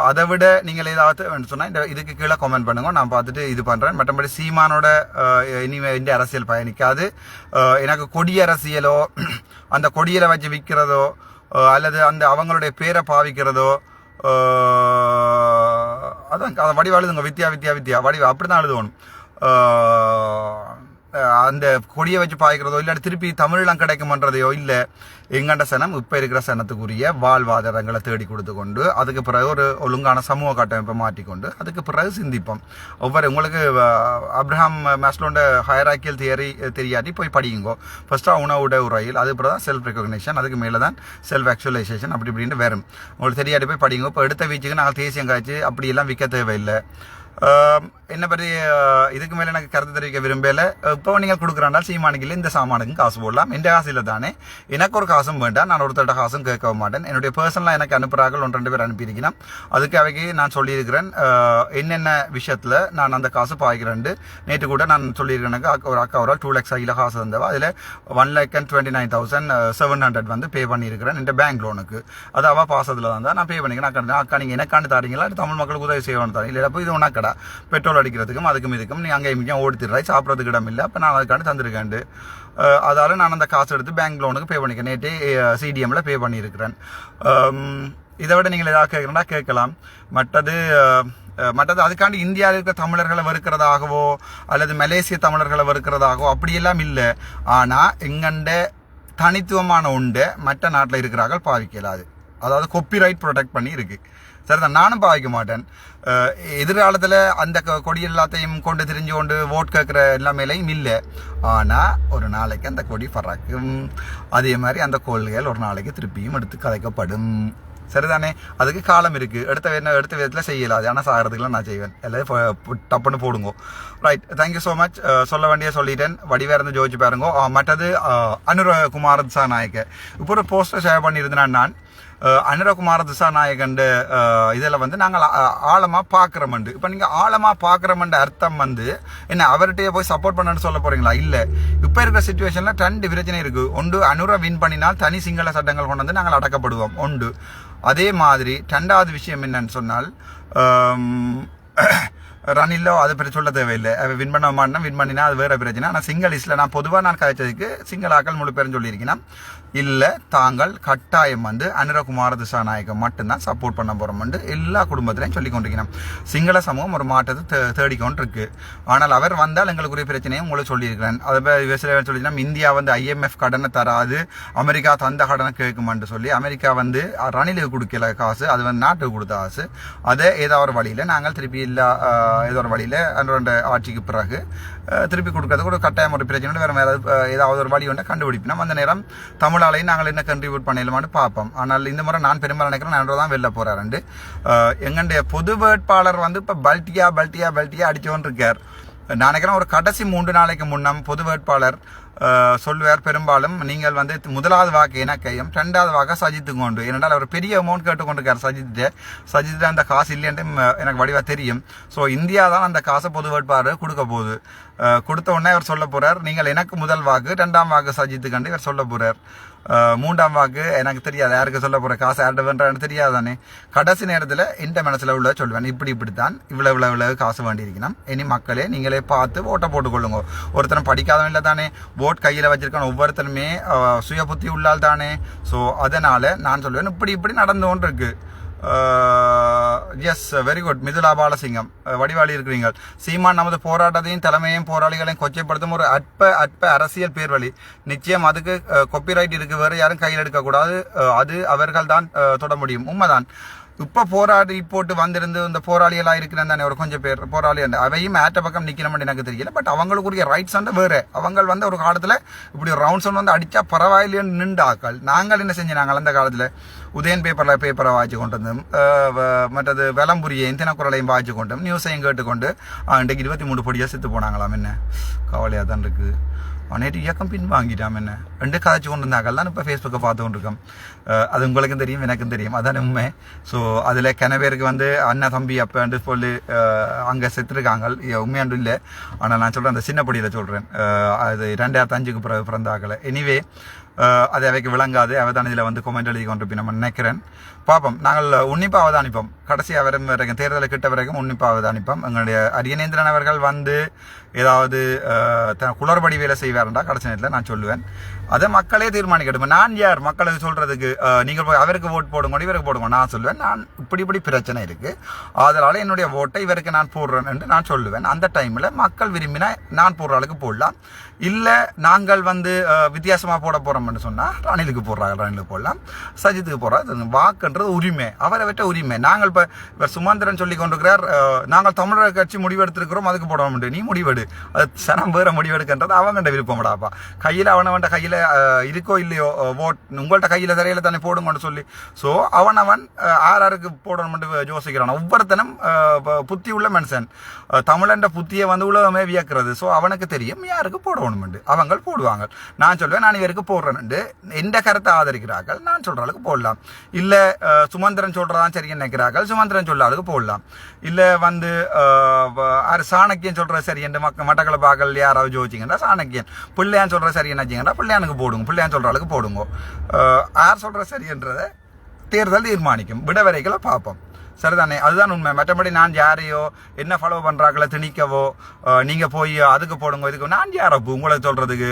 Speaker 1: அதை விட நீங்கள் ஏதாவது சொன்னால் இந்த இதுக்கு கீழே கமெண்ட் பண்ணுங்க. நான் பார்த்துட்டு இது பண்ணுறேன் மற்றபடி சீமானோட இனிமே இந்த அரசியல் பயணிக்காது. எனக்கு கொடி அரசியலோ அந்த கொடியில வச்சு விற்கிறதோ அல்லது அந்த அவங்களுடைய பேரை பாவிக்கிறதோ அதான் அதை வடிவா எழுதுங்க. வித்யா வித்யா வித்யா. வடிவா அப்படி தான் எழுதுவோம் அந்த கொடியை வச்சு பாய்க்கிறதோ இல்லாட்டி திருப்பி தமிழ்லாம் கிடைக்குமன்றதையோ இல்லை எங்கண்ட சனம் இப்போ இருக்கிற சனத்துக்குரிய வாழ்வாதாரங்களை தேடி கொடுத்து கொண்டு அதுக்கு பிறகு ஒரு ஒழுங்கான சமூக கட்டமைப்பை மாற்றிக்கொண்டு அதுக்கு பிறகு சிந்திப்போம். ஒவ்வொரு உங்களுக்கு அப்ரஹாம் மேஸ்லோண்ட ஹயராக்கியல் தியரி தெரியாட்டி போய் படியுங்கோ. ஃபர்ஸ்ட்டாக உணவுட உரையில் அது பிறகு தான் செல்ஃப் ரெக்கக்னேஷன் அதுக்கு மேலே தான் செல்ஃப் ஆக்சுவலைசேஷன் அப்படி இப்படின்னு வரும். உங்களுக்கு தெரியாட்டி போய் படிங்க இப்போ எடுத்த வீச்சுக்கு நாங்கள் தேசியம் காய்ச்சி அப்படியெல்லாம் விற்க தேவையில்லை. என்ன பற்றி இதுக்கு மேலே எனக்கு கருத்து தெரிவிக்க விரும்பலை. இப்போ நீங்கள் கொடுக்குறாண்டா சீமானுக்கு இந்த சாமானுக்கும் காசு போடலாம். எந்த காசு இல்லை தானே? எனக்கு ஒரு காசும் வேண்டாம். நான் ஒருத்தர்கிட்ட காசும் கேட்க மாட்டேன். என்னுடைய பர்சனலாக எனக்கு அனுப்புகிறார்கள். ஒன்று ரெண்டு பேர் அனுப்பியிருக்கணும் அதுக்கு அவைக்கு நான் சொல்லியிருக்கிறேன். என்னென்ன விஷயத்தில் நான் அந்த காசு பாய்க்கிறேன் நேற்று கூட நான் சொல்லியிருக்கேன் அக்கா- ஒரு அக்கா ஒரு டூ லேக்ஸ் ஐயில் காசு தந்தவா? அதில் one lakh and twenty nine thousand seven hundred வந்து பே பண்ணியிருக்கிறேன் இந்த பேங்க் லோனுக்கு அது அவள் பாசத்தில் தான் நான் பே பண்ணிக்கிறேன். அக்கா அக்கா நீங்கள் எனக்காண்டு தாரீங்களா? தமிழ் மக்களுக்கு உதவி செய்யணும் தாரீங்க இல்லை அப்போ இது உனக்கடா? பெட்ரோல் அடிக்கிறதுக்கும் அதுக்கும் இதுக்கும். நீ அங்கே இங்கேயும் ஓடித்திடுறாய் சாப்பிட்றதுக்கு இடம் இல்லை அப்போ நான் அதுக்காண்டி தந்திருக்கேன் அதால் நான் அந்த காசு எடுத்து பேங்க் லோனுக்கு பே பண்ணிக்கிறேன் நேற்றே சிடிஎம்மில் பே பண்ணியிருக்கிறேன். இதை விட நீங்கள் ஏதாவது கேட்குறேன்னா கேட்கலாம். மற்றது மற்றது அதுக்காண்டி இந்தியாவில் இருக்கிற தமிழர்களை வெறுக்கிறதாகவோ அல்லது மலேசிய தமிழர்களை வெறுக்கிறதாகவோ அப்படியெல்லாம் இல்லை. ஆனால் எங்கண்ட தனித்துவமான உண்டை மற்ற நாட்டில் இருக்கிறார்கள் பாவிக்கலாது. அதாவது கொப்பிரைட் ப்ரொடெக்ட் பண்ணி இருக்கு. சரிதான் நானும் பாவிக்க மாட்டேன். எதிர்காலத்தில் அந்த கொடி எல்லாத்தையும் கொண்டு திரிஞ்சு கொண்டு ஓட் கேட்குற எல்லாமேலையும் இல்லை. ஆனால் ஒரு நாளைக்கு அந்த கொடி பறக்கும். அதே மாதிரி அந்த கொள்கைகள் ஒரு நாளைக்கு திருப்பியும் எடுத்து கதைக்கப்படும் சரிதானே? அதுக்கு காலம் இருக்குது எடுத்த என்ன எடுத்த விதத்தில் செய்யலாது ஆனால் சாகிறதுக்குலாம் நான் செய்வேன். எல்லாத்தையும் டப்புன்னு போடுங்க. ரைட் தேங்க்யூ ஸோ மச் சொல்ல வேண்டிய சொல்லிட்டேன். வடிவா இருந்து ஜோதிச்சு பாருங்க. மற்றது அஹ், அனுர குமார நாயக்க இப்போ ஒரு போஸ்டர் ஷேர் பண்ணியிருந்தேன் நான். அனுரகுமார திசாநாயகண்டு இதில் வந்து நாங்கள் ஆழமாக பார்க்குறோமண்டு இப்போ நீங்கள் ஆழமாக பார்க்குறோமன்ற அர்த்தம் வந்து என்ன அவர்கிட்டயே போய் சப்போர்ட் பண்ணணும்னு சொல்ல போகிறீங்களா இல்லை. இப்போ இருக்கிற சுச்சுவேஷனில் ரெண்டு பிரச்சனை இருக்குது ஒன்று அனுர வின் பண்ணினால் தனி சிங்கள சட்டங்கள் கொண்டு வந்து நாங்கள் அடக்கப்படுவோம். ஒன்று அதே மாதிரி ரெண்டாவது விஷயம் என்னன்னு சொன்னால் ரன்னில்லோ ரணிலோ அதை பற்றி சொல்ல தேவையில்லை. வின் பண்ண மாட்டேன் வின் பண்ணினா அது வேற பிரச்சனை. ஆனால் சிங்கள நான் பொதுவாக நான் கதைச்சதுக்கு சிங்களாக்கள் முழு பேரும் சொல்லியிருக்கேன்னா இல்லை தாங்கள் கட்டாயம் வந்து அனுரகுமார திசாநாயகம் மட்டும்தான் சப்போர்ட் பண்ண போகிறோம்னு எல்லா குடும்பத்திலையும் சொல்லி கொண்டிருக்கிறோம் சிங்கள சமூகம் ஒரு மாற்றத்தை தே- தேடிக்கொண்டு இருக்கு ஆனால் அவர் வந்தால் எங்களுக்குரிய பிரச்சனையும் உங்களுக்கு சொல்லியிருக்கிறேன். அதை விவசாயம் சொல்லினா இந்தியா வந்து ஐஎம்எஃப் கடனை தராது அமெரிக்கா தந்த கடனை கேட்குமான்னு சொல்லி அமெரிக்கா வந்து ரணிலுக்கு கொடுக்கல காசு அது வந்து நாட்டுக்கு கொடுத்த காசு. அதை ஏதாவது ஒரு வழியில் நாங்கள் திருப்பி எல்லா ஏதோ ஒரு வழியில் ரெண்டு ஆட்சிக்கு பிறகு திருப்பி கொடுக்கறது கூட கட்டாயம் ஒரு பிரச்சனை வேறு வேறு ஏதாவது ஒரு வழி ஒன்று கண்டுபிடிப்பினோம். அந்த நேரம் தமிழாலையும் நாங்கள் என்ன கண்ட்ரிபியூட் பண்ணிடலாமான்னு பார்ப்போம். ஆனால் இந்த முறை நான் பெரும்பாலும் நினைக்கிறேன் நான் தான் வெளில போகிறாருண்டு எங்களுடைய பொது வேட்பாளர் வந்து இப்போ பல்ட்டியா பல்ட்டியா பல்ட்டியா அடித்தோன்னு இருக்கார். நான் நினைக்கிறேன் ஒரு கடைசி மூன்று நாளைக்கு முன்னம் பொது வேட்பாளர் சொல்வார் பெரும்பாலும் நீங்கள் வந்து முதலாவது வாக்கு எனக்கையும் ரெண்டாவது வாக்கு சஜித்துக்கு கொண்டு ஏனென்றால் அவர் பெரிய அமௌண்ட் கேட்டுக்கொண்டிருக்கார் சஜித்து. சஜித்து அந்த காசு இல்லைன்ட்டு எனக்கு வடிவாக தெரியும். ஸோ இந்தியா தான் அந்த காசை பொது வேட்பாளர் கொடுக்க போகுது. கொடுத்த உடனே அவர் சொல்ல போகிறார் நீங்கள் எனக்கு முதல் வாக்கு ரெண்டாம் வாக்கு சஜித்து கண்டு இவர் சொல்ல போகிறார் மூன்றாம் வாக்கு எனக்கு தெரியாது. யாருக்கு சொல்ல போகிற காசு யார்டு பண்ணுறான்னு தெரியாது தெரியாதானே. கடைசி நேரத்தில் இந்த மனசில் உள்ள சொல்வேன். இப்படி இப்படித்தான் இவ்வளோ இவ்வளவு இவ்வளவு காசு வேண்டியிருக்கணும். இனி மக்களே நீங்களே பார்த்து ஓட்டை போட்டுக்கொள்ளுங்க. ஒருத்தரும் படிக்காதவன் இல்லை தானே ஓட் கையில் வச்சிருக்கான ஒவ்வொருத்தருமே சுய புத்தி உள்ளால் தானே ஸோ அதனால் நான் சொல்லுவேன் இப்படி இப்படி நடந்து கொண்டிருக்கு. Yes very good Mithula Balasingam. வடிவாளி இருக்கிறீர்கள். சீமான் நமது போராட்டத்தையும் தலைமையும் போராளிகளையும் கொச்சைப்படுத்தும் ஒரு அற்ப அற்ப அரசியல் பேர்வழி. நிச்சயம் அதுக்கு கொப்பிரைட் இருக்கு. வேறு யாரும் கையில் எடுக்கக்கூடாது. அது அவர்கள் தான் தொட முடியும். உண்மைதான். இப்போ போராடி போட்டு வந்திருந்து இந்த போராளிகளாக இருக்கிறேன் தானே ஒரு கொஞ்சம் பேர் போராளி அந்த அவையும் ஏற்ற பக்கம் நிற்கணும்னு எனக்கு தெரியல பட் அவங்களுக்குரிய ரைட்ஸ் வந்து வேறு. அவங்க வந்து ஒரு காலத்தில் இப்படி ஒரு ரவுண்ட்ஸ் வந்து அடித்தா பரவாயில்லைன்னு நின்று ஆக்கள் நாங்கள் என்ன செஞ்சாங்க அந்த காலத்தில்? உதயன் பேப்பரில் பேப்பரை வாய்ச்சி கொண்டு வந்தோம் வ- மற்றது விளம்புரியையும் தினக்குரலையும் வாய்ச்சி கொண்டோம். நியூஸையும் கேட்டுக்கொண்டு ஆ, இன்றைக்கு இருபத்தி மூணு படியாக செத்து போனாங்களாம் என்ன? கவலையாக தான் இருக்குது நேற்று இயக்கம் பின்வாங்கிட்டாம் என்ன ரெண்டு கதைச்சு கொண்டு இருந்தாங்க தான் இப்போ ஃபேஸ்புக்கை பார்த்து கொண்டிருக்கோம் அது உங்களுக்கும் தெரியும் எனக்கும் தெரியும் அதான் உண்மை ஸோ அதில் கிண பேருக்கு வந்து அண்ணன் தம்பி அப்பன்னு சொல்லி அங்கே செத்துருக்காங்க உண்மையாண்டு இல்லை ஆனால் நான் சொல்கிறேன் அந்த சின்ன படியில் சொல்கிறேன் அது ரெண்டாயிரத்து அஞ்சுக்கு பிற பிறந்தாக்கல எனிவே அது அவைக்கு விளங்காது அவதான் வந்து கொமெண்ட் எழுதி கொண்டு நம்ம நினைக்கிறேன் பார்ப்போம் நாங்கள் உன்னிப்பாக அவதானிப்போம் கடைசியாக வரும் வரைக்கும் தேர்தலை கிட்ட வரைக்கும் உன்னிப்பாக அவதானிப்போம் எங்களுடைய அரியநேந்திரன் அவர்கள் வந்து ஏதாவது த- குளறுபடி வேலை செய்வாருண்டா கடைசி நேரத்தில் நான் சொல்லுவேன். அதை மக்களே தீர்மானிக்கட்டும். நான் யார்? மக்களுக்கு சொல்றதுக்கு நீங்கள் போய் அவருக்கு ஓட் போடுங்க இவருக்கு போடுங்க நான் சொல்லுவேன். நான் இப்படி இப்படி பிரச்சனை இருக்கு. அதனால என்னுடைய ஓட்டை இவருக்கு நான் போடுறேன் என்று நான் சொல்லுவேன். அந்த டைம்ல மக்கள் விரும்பினா நான் போடுற அளவுக்கு போடலாம். இல்லை நாங்கள் வந்து வித்தியாசமாக போட போகிறோம்னு சொன்னால் ரணிலுக்கு போடுறாங்க ரணிலுக்கு போடலாம். சஜித்துக்கு போடுறாங்க வாக்குன்றது உரிமை. அவரை விட்ட உரிமை. நாங்கள் இப்போ இவர் சுமந்திரன் சொல்லி கொண்டிருக்கிறார் நாங்கள் தமிழர் கட்சி முடிவெடுத்திருக்கிறோம் அதுக்கு போட முடியும் நீ முடிவெடு. அது சனம் வேற முடிவெடுக்கின்றது அவங்கள்ட்ட விருப்பம்டாப்பா கையில் அவனவன்ட கையில் இருக்கோ இல்லையோ ஓட் உங்கள்ட்ட கையில் தரையில தானே போடுங்கன்னு சொல்லி. ஸோ அவனவன் அஹ், ஆர் ஆருக்கு போடணும்னு யோசிக்கிறான். ஒவ்வொருத்தனும் புத்தி உள்ள மனுஷன். தமிழன்ற புத்தியை வந்து உலகமே வியக்கிறது. ஸோ அவனுக்கு தெரியும் யாருக்கு போடணும்னு அவங்க போடுவாங்க. நான் சொல்வேன் நான் இவருக்கு போடுறேன்னு எந்த கருத்தை ஆதரிக்கிறார்கள்? நான் சொல்ற அளவுக்கு போடலாம். இல்லை சுமந்திரன் சொல்கிறதான் சரி நினைக்கிறார்கள். சுமந்திரன் சொல்ற அளவுக்கு போடலாம். இல்லை வந்து அஹ், சாணக்கியன் சொல்கிற சரி என்று மக்க மட்டக்களை பார்க்கல யாராவது ஜோதிச்சிங்கன்னா சாணக்கியன். பிள்ளையான் சொல்ற சரி என்னச்சிங்கன்னா பிள்ளையானுக்கு போடுங்க. பிள்ளையான் சொல்ற அளவுக்கு போடுங்க. யார் சொல்ற சரியன்றதை தேர்தல் தீர்மானிக்கும். விட வரைகளை பார்ப்போம். சரிதானே? அதுதான் உண்மை. மற்றபடி நான் யாரையோ என்ன ஃபாலோ பண்ணுறாங்களோ திணிக்கவோ நீங்கள் போய் அதுக்கு போடுங்க இதுக்கு நான் யாரப்பு உங்களை சொல்கிறதுக்கு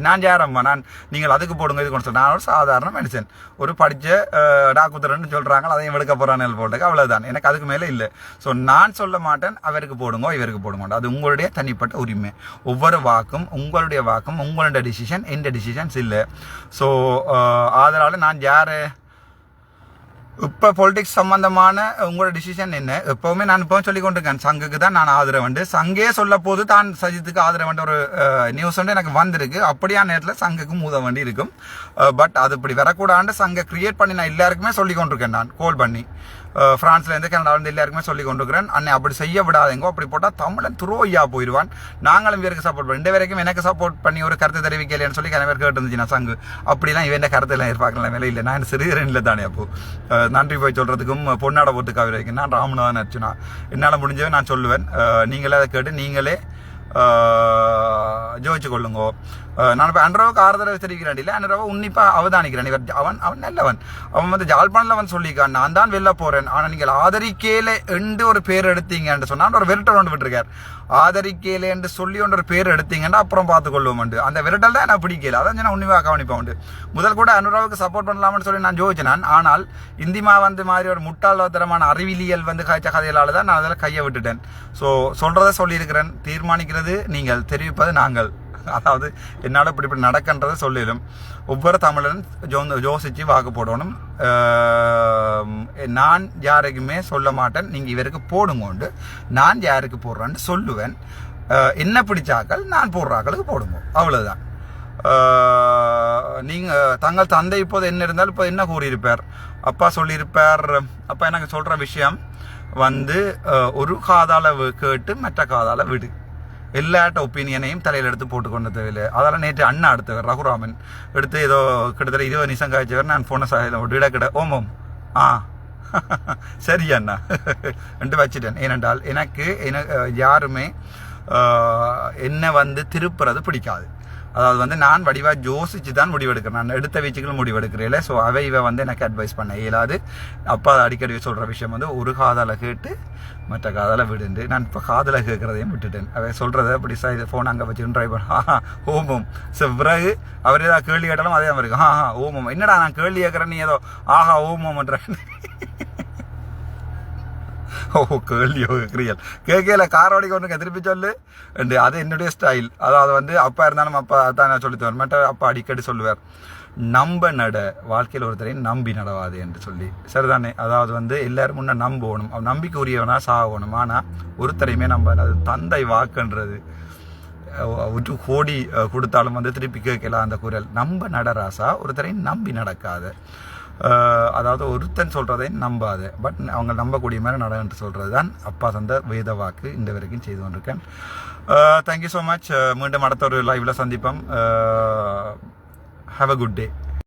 Speaker 1: நான் யாரம்மா? நான் நீங்கள் அதுக்கு போடுங்க இதுக்கு சொல்றேன் நான் ஒரு சாதாரண மனுஷன். ஒரு படித்த அஹ், டாக்குத்தரன்னு அதையும் எடுக்க போறான்னு போட்டுக்கு. அவ்வளோதான் எனக்கு அதுக்கு மேலே இல்லை. ஸோ நான் சொல்ல மாட்டேன் அவருக்கு போடுங்க இவருக்கு போடுங்க. அது உங்களுடைய தனிப்பட்ட உரிமை. ஒவ்வொரு வாக்கும் உங்களுடைய வாக்கும் உங்களுடைய டிசிஷன் எந்த டிசிஷன்ஸ் இல்லை. ஸோ அதனால் நான் யார் இப்போ பொலிட்டிக்ஸ் சம்பந்தமான உங்களோட டிசிஷன் என்ன? எப்பவுமே நான் இப்போ சொல்லி கொண்டிருக்கேன். சங்குக்கு தான் நான் ஆதரவுண்டு சங்கே சொல்ல போது தான் சஜித்துக்கு ஆதரவு ஒரு நியூஸ் வந்து எனக்கு வந்திருக்கு. அப்படியான நேரத்தில் சங்குக்கு மூத வேண்டி இருக்கும். பட் அது இப்படி வரக்கூடாண்டு சங்கை கிரியேட் பண்ணி நான் எல்லாருக்குமே சொல்லி கொண்டிருக்கேன் நான். கோல் பண்ணி. ஃப்ரான்ஸ்லேருந்து கனடாவிலேருந்து இருந்து இருந்து எல்லாருக்குமே சொல்லி கொண்டிருக்கிறேன். அன்னை அப்படி செய்ய விடாதேங்கோ. அப்படி போட்டால் தமிழன் துரோயா போயிடுவான். நாங்களும் இவருக்கு சப்போர்ட் பண்ணி இந்த வரைக்கும் எனக்கு சப்போர்ட் பண்ணி ஒரு கருத்து தெரிவிக்கலைன்னு சொல்லி கனவே கேட்டுருந்துச்சு நான் சங்கு. அப்படிலாம் இவன் கருத்துலாம் எதிர்பார்க்கலாம் வேலை இல்லை. நான் சிறுகிறேன் இல்லை தானே அப்போ. நன்றி போய் சொல்கிறதுக்கும் பொன்னாட போட்டு கவிதை நான் ராமநாதன் அர்ச்சுனா என்னால் முடிஞ்சவே நான் சொல்லுவேன். நீங்களே அதை கேட்டு நீங்களே ஜோதிச்சு கொள்ளுங்கோ. நான் இப்போ அன்றவுக்கு ஆறுதல் தெரிவிக்கிறேன் இல்லை அன்றவை உன்னிப்பா அவதானிக்கிறேன் இவர் அவன் அவன் நல்லவன் அவன் வந்து ஜாழ்ப்பாணில் அவன் சொல்லிக்கான் நான் தான் வெளில போகிறேன் ஆனால் நீங்கள் ஆதரிக்கையில என்று ஒரு பேர் எடுத்தீங்கன்னு சொன்னால் ஒரு விரட்டல் ஒன்று விட்டுருக்கார் ஆதரிக்கையில என்று சொல்லி ஒன்று ஒரு பேர் எடுத்தீங்கன்னா அப்புறம் பார்த்து கொள்வோம் அந்த விரட்டல் தான் நான் பிடிக்கல அதான் நான் உண்மையாக கவனிப்பேன் உண்டு முதல் கூட அனுராவுக்கு சப்போர்ட் பண்ணலாம்னு சொல்லி நான் ஜோதிச்சினான் ஆனால் இந்திமா வந்து மாதிரி ஒரு முட்டாள்தரமான அறிவிலியல் வந்து காய்ச்ச கதைகளால தான் நான் அதில் கையை விட்டுட்டேன் ஸோ சொல்கிறத சொல்லியிருக்கிறேன் தீர்மானிக்கிறது நீங்கள் தெரிவிப்பது நாங்கள் அதாவது என்னால் இப்படி இப்படி நடக்கின்றதை சொல்லிடும் ஒவ்வொரு தமிழன் ஜோ யோசித்து வாக்கு போடணும். நான் யாருக்குமே சொல்ல மாட்டேன். நீங்கள் இவருக்கு போடுங்கோண்டு. நான் யாருக்கு போடுறேன்னு சொல்லுவேன். என்ன பிடிச்சாக்கள் நான் போடுறாக்களுக்கு போடுங்க. அவ்வளோதான் நீங்கள் தங்கள் தந்தை இப்போது என்ன இருந்தாலும் இப்போ என்ன கூறியிருப்பார்? அப்பா சொல்லியிருப்பார் அப்பா எனக்கு சொல்கிற விஷயம் வந்து ஒரு காதால கேட்டு மற்ற காதால விடு. எல்லாட்ட ஒப்பீனியனையும் தலையில் எடுத்து போட்டு கொண்டு தேவையில்லை. அதெல்லாம் நேற்று அண்ணா எடுத்தவர் ரகுராமன் எடுத்து ஏதோ கிட்டத்தட்ட இருபது நிமிஷம் காய்ச்சவர் நான் ஃபோனை சாயில விட கிட ஓம் ஆ. சரி அண்ணா. ரெண்டு வச்சுட்டேன். ஏனென்றால் எனக்கு என யாருமே என்னை வந்து திருப்புறது பிடிக்காது. அதாவது வந்து நான் வடிவா யோசிச்சு தான் முடிவெடுக்கிறேன். நான் எடுத்த வீச்சுகள் முடிவெடுக்கிறேன் ஸோ அவை இவ வந்து எனக்கு அட்வைஸ் பண்ண இயலாது. அப்பா அடிக்கடி சொல்ற விஷயம் வந்து ஒரு காதலை கேட்டு மற்ற காதலை விடுண்டு. நான் இப்போ காதில் கேட்கறதையும் விட்டுட்டேன். அவன் சொல்றதை அப்படி ஃபோன் அங்கே வச்சு ட்ரை பண்ண ஆஹா ஓமம். ஸோ பிறகு அவர் ஏதாவது கேள்வி கேட்டாலும் அதே மாதிரி இருக்கும். ஆஹா ஓமம். என்னடா நான் கேள்வி கேட்குறேன் நீ ஏதோ ஆஹா ஓமம்ன்ற. ஓ கேள்வியோ கிரியல் கேட்கல கார் ஓடிக்க ஒன்று திருப்பி சொல்லு அண்டு அது என்னுடைய ஸ்டைல் அதாவது வந்து அப்பா இருந்தாலும் அப்பா தான் நான் சொல்லி தருவேன் மற்ற அப்பா அடிக்கடி சொல்லுவார் நம்ப நட வாழ்க்கையில் ஒருத்தரை நம்பி நடவாது என்று சொல்லி சரிதானே அதாவது வந்து எல்லாரும் முன்னே நம்பணும் அவன் நம்பிக்கை உரியவனா சாகணும் ஆனால் ஒருத்தரையுமே நம்ப அது தந்தை வாக்குன்றது ஒரு கோடி கொடுத்தாலும் வந்து திருப்பி கேட்கலாம் அந்த குரல் நம்ப நடராசா ஒருத்தரை நம்பி நடக்காத அதாவது ஒருத்தன் சொல்கிறதை நம்பாத. பட் அவங்க நம்பக்கூடிய மாதிரி நடன்னு சொல்கிறது தான் அப்பா தந்த வேத வாக்கு. இந்த வரைக்கும் செய்து கொண்டிருக்கேன். தேங்க்யூ ஸோ மச் மீண்டும் அடுத்த ஒரு லைவில் சந்திப்போம். Have a good day